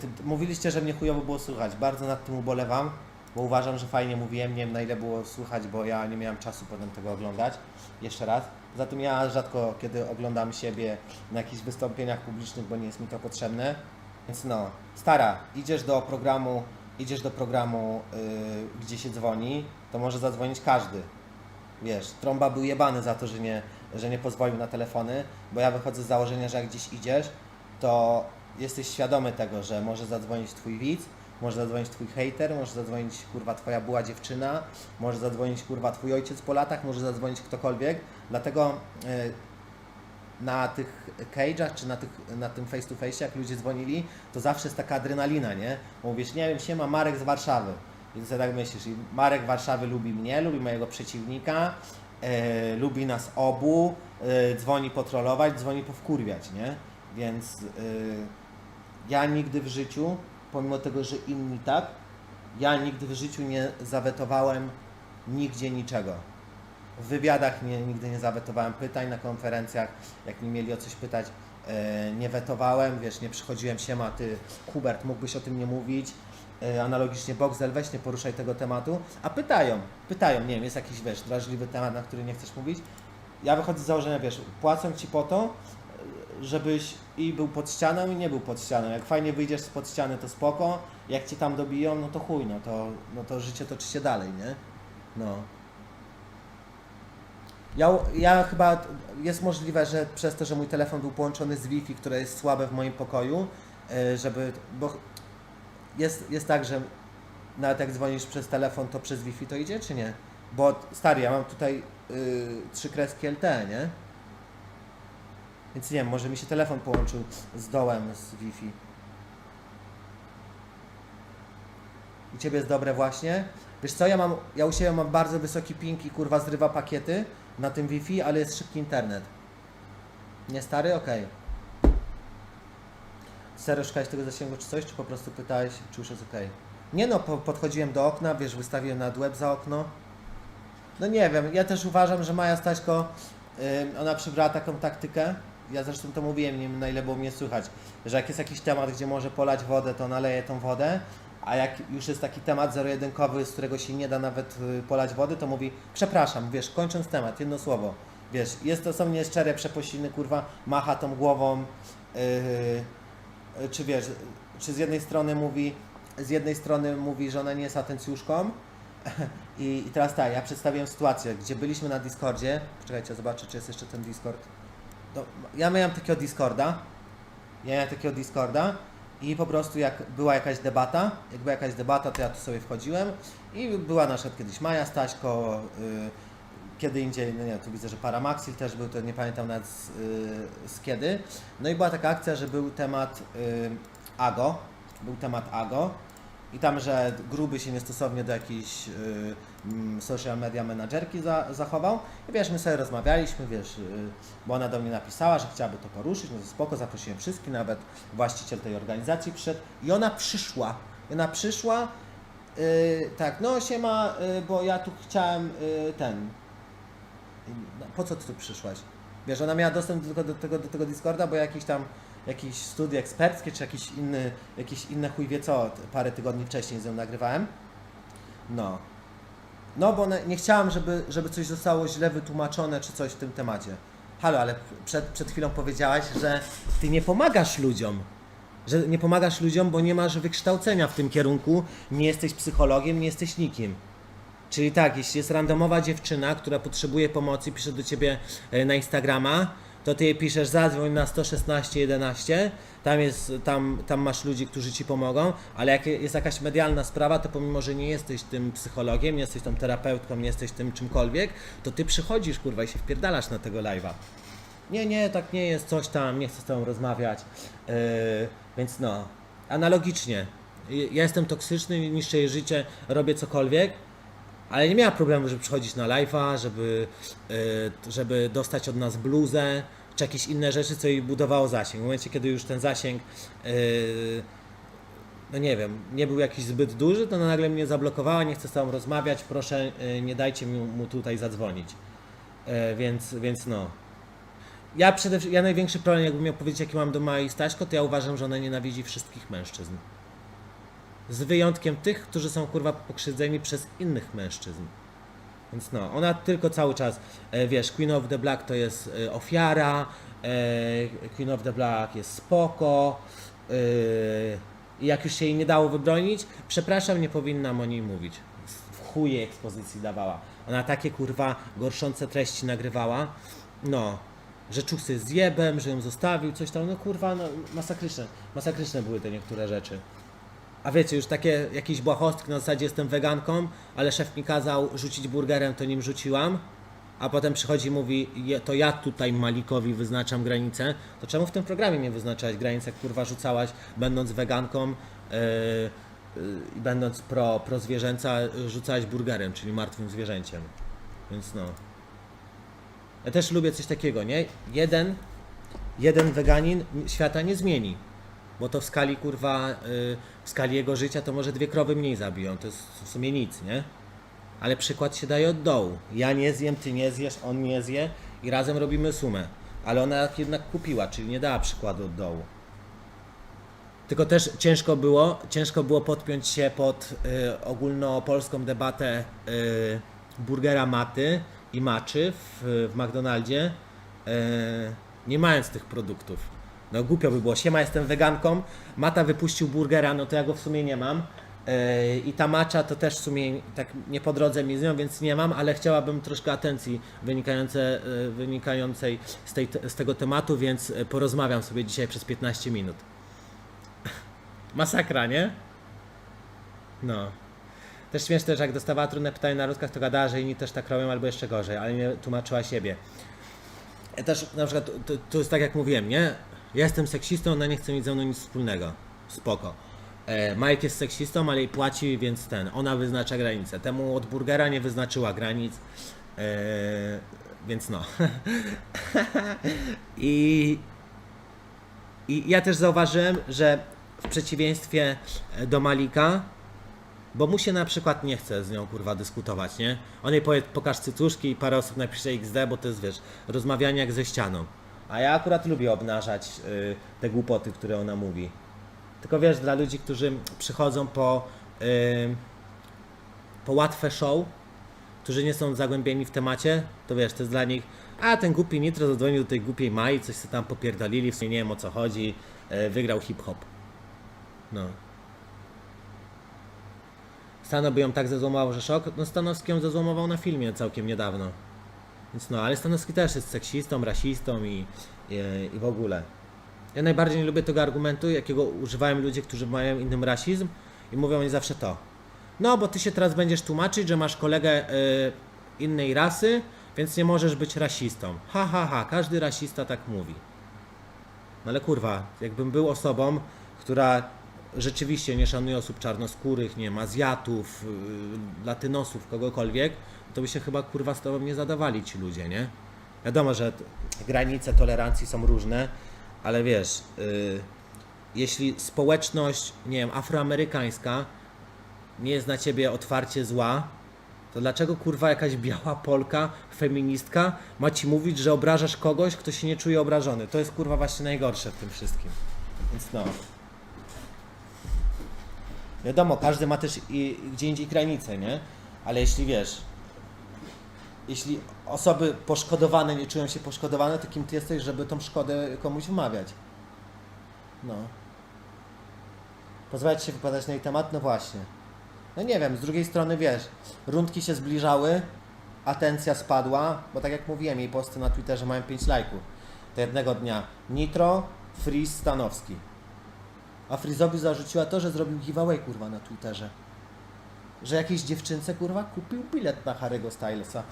ty, mówiliście, że mnie chujowo było słychać. Bardzo nad tym ubolewam, bo uważam, że fajnie mówiłem. Nie wiem na ile było słychać, bo ja nie miałem czasu potem tego oglądać. Jeszcze raz. Zatem ja rzadko kiedy oglądam siebie na jakichś wystąpieniach publicznych, bo nie jest mi to potrzebne. Więc no, stara, idziesz do programu, idziesz do programu, yy, gdzie się dzwoni, to może zadzwonić każdy. Wiesz, trąba był jebany za to, że nie, że nie pozwolił na telefony, bo ja wychodzę z założenia, że jak gdzieś idziesz, to jesteś świadomy tego, że może zadzwonić twój widz, może zadzwonić twój hater, może zadzwonić kurwa twoja była dziewczyna, może zadzwonić kurwa twój ojciec po latach, może zadzwonić ktokolwiek. Dlatego y, na tych cage'ach, czy na, tych, na tym face to face, jak ludzie dzwonili, to zawsze jest taka adrenalina, nie? Mówisz, nie wiem, siema Marek z Warszawy. I sobie tak myślisz, Marek Warszawy lubi mnie, lubi mojego przeciwnika, e, lubi nas obu, e, dzwoni potrolować, dzwoni powkurwiać, nie? Więc e, ja nigdy w życiu, pomimo tego, że inni tak, ja nigdy w życiu nie zawetowałem nigdzie niczego. W wywiadach nie, nigdy nie zawetowałem pytań, na konferencjach, jak mi mieli o coś pytać, e, nie wetowałem, wiesz, nie przychodziłem, siema, ty, Hubert, mógłbyś o tym nie mówić, e, analogicznie Boxel, weź nie poruszaj tego tematu, a pytają, pytają, nie wiem, jest jakiś, wiesz, drażliwy temat, na który nie chcesz mówić, ja wychodzę z założenia, wiesz, płacą Ci po to, żebyś i był pod ścianą i nie był pod ścianą, jak fajnie wyjdziesz spod ściany, to spoko, jak Cię tam dobiją, no to chuj, no to, no to życie toczy się dalej, nie? No. Ja, ja chyba, jest możliwe, że przez to, że mój telefon był połączony z Wi-Fi, które jest słabe w moim pokoju, e, żeby, bo jest, jest tak, że nawet jak dzwonisz przez telefon, to przez Wi-Fi to idzie, czy nie? Bo stary, ja mam tutaj y, trzy kreski LTE, nie? Więc nie wiem, może mi się telefon połączył z dołem z Wi-Fi. U Ciebie jest dobre właśnie? Wiesz co, ja mam, ja u siebie mam bardzo wysoki ping i kurwa zrywa pakiety na tym Wi-Fi, ale jest szybki internet. Nie stary? Okej. Serio szukałeś tego zasięgu czy coś, czy po prostu pytałeś, czy już jest okej? Nie no, po, podchodziłem do okna, wiesz, wystawiłem nad web za okno. No nie wiem, ja też uważam, że Maja Staśko, ym, ona przybrała taką taktykę, ja zresztą to mówiłem, nie wiem na ile było mnie słychać, że jak jest jakiś temat, gdzie może polać wodę, to naleje tą wodę, a jak już jest taki temat zero-jedynkowy, z którego się nie da nawet y, polać wody, to mówi, przepraszam, wiesz, kończąc temat, jedno słowo, wiesz, jest to są nieszczere przeposiny, kurwa, macha tą głową, yy, czy wiesz, czy z jednej strony mówi, z jednej strony mówi, że ona nie jest atencjuszką i, i teraz tak, ja przedstawiłem sytuację, gdzie byliśmy na Discordzie, poczekajcie, zobaczę, czy jest jeszcze ten Discord. No, ja miałem takiego Discorda, ja miałem takiego Discorda i po prostu jak była jakaś debata, jak była jakaś debata, to ja tu sobie wchodziłem i była na przykład kiedyś Maja Staśko, y, kiedy indziej, no nie, tu widzę, że Paramaxil też był, to nie pamiętam nawet z, y, z kiedy. No i była taka akcja, że był temat y, AGO, był temat AGO i tam, że gruby się niestosownie do jakiejś y, mm, social media menadżerki za, zachował. I wiesz, my sobie rozmawialiśmy, wiesz, y, bo ona do mnie napisała, że chciałaby to poruszyć, no to spoko, zaprosiłem wszystkich, nawet właściciel tej organizacji przyszedł i ona przyszła. I ona przyszła, y, tak, no siema, y, bo ja tu chciałem ten, no, po co ty tu przyszłaś? Wiesz, ona miała dostęp do tego, do tego, do tego Discorda, bo jakiś tam jakieś studia eksperckie, czy jakiś inny, jakieś inne chuj wie co, parę tygodni wcześniej z nią nagrywałem. No. No, bo nie chciałam, żeby, żeby coś zostało źle wytłumaczone, czy coś w tym temacie. Halo, ale przed, przed chwilą powiedziałaś, że ty nie pomagasz ludziom. Że nie pomagasz ludziom, bo nie masz wykształcenia w tym kierunku, nie jesteś psychologiem, nie jesteś nikim. Czyli tak, jeśli jest randomowa dziewczyna, która potrzebuje pomocy, pisze do ciebie e, na Instagrama, to ty jej piszesz zadzwoń na 116 11, tam, jest, tam, tam masz ludzi, którzy ci pomogą, ale jak jest jakaś medialna sprawa, to pomimo, że nie jesteś tym psychologiem, nie jesteś tą terapeutką, nie jesteś tym czymkolwiek, to ty przychodzisz kurwa i się wpierdalasz na tego live'a. Nie, nie, tak nie jest, coś tam, nie chcę z tobą rozmawiać. Yy, więc no, analogicznie. Ja jestem toksyczny, niszczę jej życie, robię cokolwiek, ale nie miała problemu, żeby przychodzić na live'a, żeby, y, żeby dostać od nas bluzę, czy jakieś inne rzeczy, co jej budowało zasięg. W momencie, kiedy już ten zasięg, y, no nie wiem, nie był jakiś zbyt duży, to nagle mnie zablokowała, nie chce z tobą rozmawiać, proszę y, nie dajcie mu, mu tutaj zadzwonić. Y, więc, więc no. Ja przede wszystkim, ja największy problem, jakbym miał powiedzieć, jaki mam do Mai Staśko, to ja uważam, że ona nienawidzi wszystkich mężczyzn. Z wyjątkiem tych, którzy są kurwa pokrzywdzeni przez innych mężczyzn. Więc no, ona tylko cały czas, e, wiesz, Queen of the Black to jest e, ofiara, e, Queen of the Black jest spoko, jak już się jej nie dało wybronić, przepraszam, nie powinnam o niej mówić. W chuje ekspozycji dawała. Ona takie kurwa gorszące treści nagrywała, no, że czuł się zjebem, że ją zostawił, coś tam, no kurwa, no masakryczne, masakryczne były te niektóre rzeczy. A wiecie, już takie jakieś błahostki na zasadzie jestem weganką, ale szef mi kazał rzucić burgerem, to nim rzuciłam. A potem przychodzi i mówi, "Je- to ja tutaj Malikowi wyznaczam granicę. To czemu w tym programie nie wyznaczałeś granic, jak kurwa rzucałaś, będąc weganką yy, yy, i będąc pro, pro zwierzęca, rzucałaś burgerem, czyli martwym zwierzęciem. Więc no. Ja też lubię coś takiego, nie? Jeden, jeden weganin świata nie zmieni. Bo to w skali kurwa, y, w skali jego życia to może dwie krowy mniej zabiją. To jest w sumie nic, nie? Ale przykład się daje od dołu. Ja nie zjem, ty nie zjesz, on nie zje i razem robimy sumę. Ale ona jednak kupiła, czyli nie dała przykładu od dołu. Tylko też ciężko było, ciężko było podpiąć się pod y, ogólnopolską debatę y, burgera maty i maczy w, w McDonaldzie, y, nie mając tych produktów. No głupio by było. Siema, jestem weganką. Mata wypuścił burgera, no to ja go w sumie nie mam. Yy, I ta macza to też w sumie tak nie po drodze mi z nią, więc nie mam, ale chciałabym troszkę atencji yy, wynikającej z, tej, z tego tematu, więc yy, porozmawiam sobie dzisiaj przez 15 minut. Masakra, nie? No. Też śmieszne, że jak dostawała trudne pytania na ruskach, to gadała, że inni też tak robią albo jeszcze gorzej, ale nie tłumaczyła siebie. Też na przykład, to, to jest tak jak mówiłem, nie? Jestem seksistą, ona nie chce mieć ze mną nic wspólnego. Spoko. E, Mike jest seksistą, ale jej płaci, więc ten, ona wyznacza granice. Temu od burgera nie wyznaczyła granic, e, więc no. I, I ja też zauważyłem, że w przeciwieństwie do Malika, bo mu się na przykład nie chce z nią kurwa dyskutować, nie? On jej powie, pokaż cycuszki i parę osób napisze XD, bo to jest wiesz, rozmawianie jak ze ścianą. A ja akurat lubię obnażać y, te głupoty, które ona mówi. Tylko wiesz, dla ludzi, którzy przychodzą po, y, po łatwe show, którzy nie są zagłębieni w temacie, to wiesz, to jest dla nich, a ten głupi Nitro zadzwonił do tej głupiej Mai, coś sobie tam popierdolili, w sumie nie wiem o co chodzi, y, wygrał hip-hop. No. Stano by ją tak zezłomował, że szok. No Stanowski ją zezłomował na filmie całkiem niedawno. Więc no, ale Stanowski też jest seksistą, rasistą i, i, i w ogóle. Ja najbardziej nie lubię tego argumentu, jakiego używają ludzie, którzy mają inny rasizm i mówią oni zawsze to. No, bo ty się teraz będziesz tłumaczyć, że masz kolegę y, innej rasy, więc nie możesz być rasistą. Ha, ha, ha, każdy rasista tak mówi. No ale kurwa, jakbym był osobą, która rzeczywiście nie szanuje osób czarnoskórych, nie wiem, Azjatów, yy, Latynosów, kogokolwiek, to by się chyba kurwa z tobą nie zadawali ci ludzie, nie? Wiadomo, że granice tolerancji są różne, ale wiesz, yy, jeśli społeczność, nie wiem, afroamerykańska nie jest na ciebie otwarcie zła, to dlaczego kurwa jakaś biała Polka, feministka ma ci mówić, że obrażasz kogoś, kto się nie czuje obrażony? To jest kurwa właśnie najgorsze w tym wszystkim. Więc no. Wiadomo, każdy ma też i, gdzie indziej granice, nie? Ale jeśli wiesz, jeśli osoby poszkodowane nie czują się poszkodowane, to kim ty jesteś, żeby tą szkodę komuś wmawiać? No. Pozwalać się wypowiadać na jej temat? No właśnie. No nie wiem, z drugiej strony wiesz, rundki się zbliżały, atencja spadła, bo tak jak mówiłem, jej posty na Twitterze mają 5 lajków. To jednego dnia Nitro, Freeze, Stanowski. A Frizowi zarzuciła to, że zrobił giveaway kurwa na Twitterze. Że jakiejś dziewczynce kurwa kupił bilet na Harry'ego Stylesa.